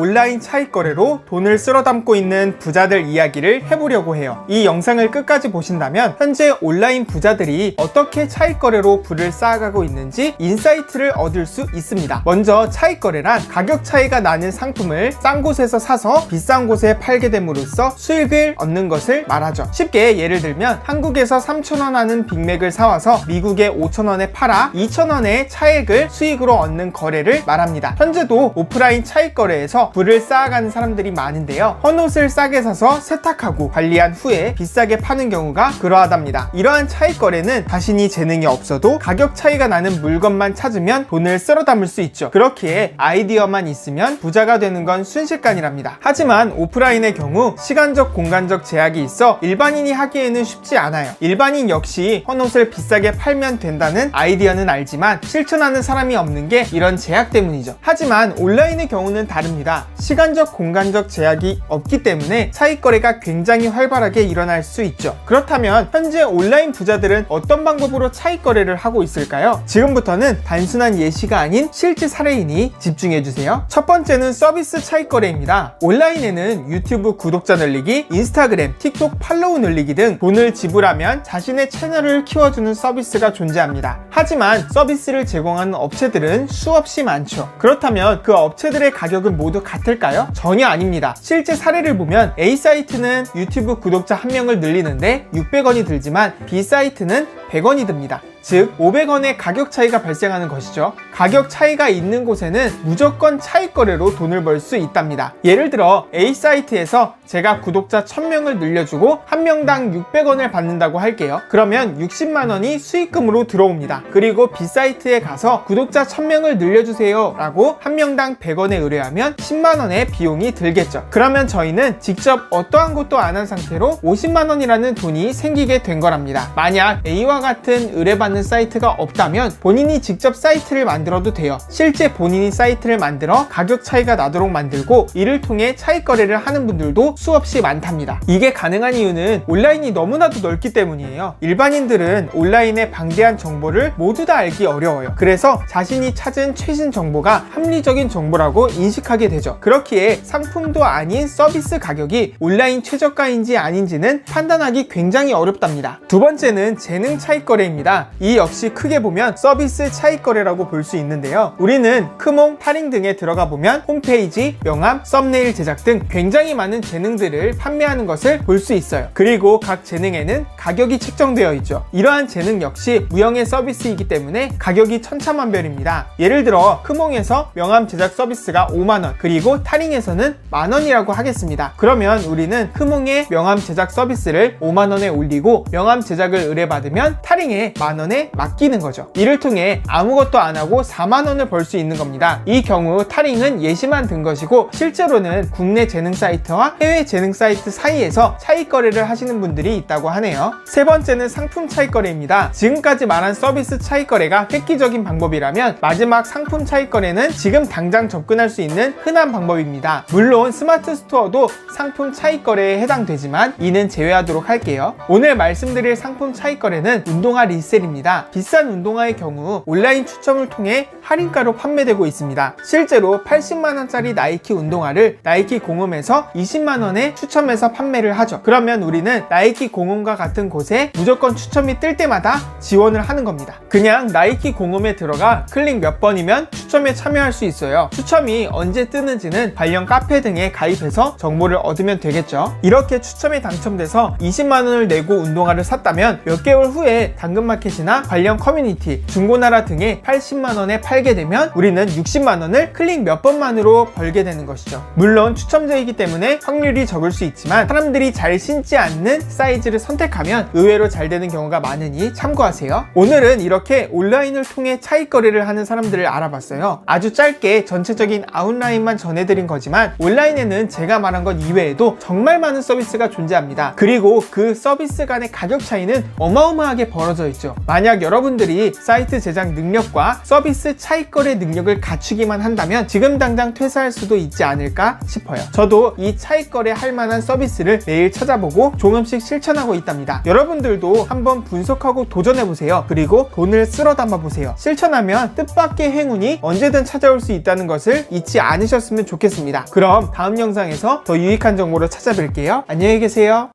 온라인 차익 거래로 돈을 쓸어 담고 있는 부자들 이야기를 해보려고 해요. 이 영상을 끝까지 보신다면 현재 온라인 부자들이 어떻게 차익 거래로 부를 쌓아가고 있는지 인사이트를 얻을 수 있습니다. 먼저 차익 거래란 가격 차이가 나는 상품을 싼 곳에서 사서 비싼 곳에 팔게 됨으로써 수익을 얻는 것을 말하죠. 쉽게 예를 들면 한국에서 3,000원 하는 빅맥을 사와서 미국에 5,000원에 팔아 2,000원의 차익을 수익으로 얻는 거래를 말합니다. 현재도 오프라인 차익 거래에서 부를 쌓아가는 사람들이 많은데요. 헌옷을 싸게 사서 세탁하고 관리한 후에 비싸게 파는 경우가 그러하답니다. 이러한 차익 거래는 자신이 재능이 없어도 가격 차이가 나는 물건만 찾으면 돈을 쓸어 담을 수 있죠. 그렇기에 아이디어만 있으면 부자가 되는 건 순식간이랍니다. 하지만 오프라인의 경우 시간적 공간적 제약이 있어 일반인이 하기에는 쉽지 않아요. 일반인 역시 헌옷을 비싸게 팔면 된다는 아이디어는 알지만 실천하는 사람이 없는 게 이런 제약 때문이죠. 하지만 온라인의 경우는 다릅니다. 시간적 공간적 제약이 없기 때문에 차익 거래가 굉장히 활발하게 일어날 수 있죠. 그렇다면 현재 온라인 부자들은 어떤 방법으로 차익 거래를 하고 있을까요? 지금부터는 단순한 예시가 아닌 실제 사례이니 집중해 주세요. 첫 번째는 서비스 차익 거래입니다. 온라인에는 유튜브 구독자 늘리기, 인스타그램, 틱톡 팔로우 늘리기 등 돈을 지불하면 자신의 채널을 키워주는 서비스가 존재합니다. 하지만 서비스를 제공하는 업체들은 수없이 많죠. 그렇다면 그 업체들의 가격은 모두 같을까요? 전혀 아닙니다. 실제 사례를 보면 A 사이트는 유튜브 구독자 한 명을 늘리는데 600원이 들지만 B 사이트는 100원이 듭니다. 즉 500원의 가격 차이가 발생하는 것이죠. 가격 차이가 있는 곳에는 무조건 차익 거래로 돈을 벌 수 있답니다. 예를 들어 A 사이트에서 제가 구독자 1000명을 늘려주고 한 명당 600원을 받는다고 할게요. 그러면 60만 원이 수익금으로 들어옵니다. 그리고 B 사이트에 가서 구독자 1000명을 늘려주세요 라고 한 명당 100원에 의뢰하면 10만 원의 비용이 들겠죠. 그러면 저희는 직접 어떠한 것도 안 한 상태로 50만 원이라는 돈이 생기게 된 거랍니다. 만약 A와 같은 의뢰받는 사이트가 없다면 본인이 직접 사이트를 만 들어도 돼요. 실제 본인이 사이트를 만들어 가격 차이가 나도록 만들고 이를 통해 차익 거래를 하는 분들도 수없이 많답니다. 이게 가능한 이유는 온라인이 너무나도 넓기 때문이에요. 일반인들은 온라인의 방대한 정보를 모두 다 알기 어려워요. 그래서 자신이 찾은 최신 정보가 합리적인 정보라고 인식하게 되죠. 그렇기에 상품도 아닌 서비스 가격이 온라인 최저가인지 아닌지는 판단하기 굉장히 어렵답니다. 두 번째는 재능 차익 거래입니다. 이 역시 크게 보면 서비스 차익 거래라고 볼 수 있는데요. 우리는 크몽, 타링 등에 들어가 보면 홈페이지, 명함, 썸네일 제작 등 굉장히 많은 재능들을 판매하는 것을 볼 수 있어요. 그리고 각 재능에는 가격이 책정되어 있죠. 이러한 재능 역시 무형의 서비스이기 때문에 가격이 천차만별입니다. 예를 들어 크몽에서 명함 제작 서비스가 5만원 그리고 타링에서는 만원이라고 하겠습니다. 그러면 우리는 크몽의 명함 제작 서비스를 5만원에 올리고 명함 제작을 의뢰받으면 타링에 만원에 맡기는 거죠. 이를 통해 아무것도 안 하고 4만원을 벌 수 있는 겁니다. 이 경우 타링은 예시만 든 것이고 실제로는 국내 재능 사이트와 해외 재능 사이트 사이에서 차익 거래를 하시는 분들이 있다고 하네요. 세 번째는 상품 차익 거래입니다. 지금까지 말한 서비스 차익 거래가 획기적인 방법이라면 마지막 상품 차익 거래는 지금 당장 접근할 수 있는 흔한 방법입니다. 물론 스마트 스토어도 상품 차익 거래에 해당되지만 이는 제외하도록 할게요. 오늘 말씀드릴 상품 차익 거래는 운동화 리셀입니다. 비싼 운동화의 경우 온라인 추첨을 통해 할인가로 판매되고 있습니다. 실제로 80만원짜리 나이키 운동화를 나이키 공홈에서 20만원에 추첨해서 판매를 하죠. 그러면 우리는 나이키 공홈과 같은 곳에 무조건 추첨이 뜰 때마다 지원을 하는 겁니다. 그냥 나이키 공홈에 들어가 클릭 몇 번이면 추첨에 참여할 수 있어요. 추첨이 언제 뜨는지는 관련 카페 등에 가입해서 정보를 얻으면 되겠죠. 이렇게 추첨에 당첨돼서 20만원을 내고 운동화를 샀다면 몇 개월 후에 당근마켓이나 관련 커뮤니티, 중고나라 등에 80만원 에 팔게 되면 우리는 60만 원을 클릭 몇 번만으로 벌게 되는 것이죠. 물론 추첨제이기 때문에 확률이 적을 수 있지만 사람들이 잘 신지 않는 사이즈를 선택하면 의외로 잘 되는 경우가 많으니 참고하세요. 오늘은 이렇게 온라인을 통해 차익 거래를 하는 사람들을 알아봤어요. 아주 짧게 전체적인 아웃라인만 전해드린 거지만 온라인에는 제가 말한 것 이외에도 정말 많은 서비스가 존재합니다. 그리고 그 서비스 간의 가격 차이는 어마어마하게 벌어져 있죠. 만약 여러분들이 사이트 제작 능력과 서비스 차익거래 능력을 갖추기만 한다면 지금 당장 퇴사할 수도 있지 않을까 싶어요. 저도 이 차익거래 할 만한 서비스를 매일 찾아보고 조금씩 실천하고 있답니다. 여러분들도 한번 분석하고 도전해보세요. 그리고 돈을 쓸어 담아보세요. 실천하면 뜻밖의 행운이 언제든 찾아올 수 있다는 것을 잊지 않으셨으면 좋겠습니다. 그럼 다음 영상에서 더 유익한 정보로 찾아뵐게요. 안녕히 계세요.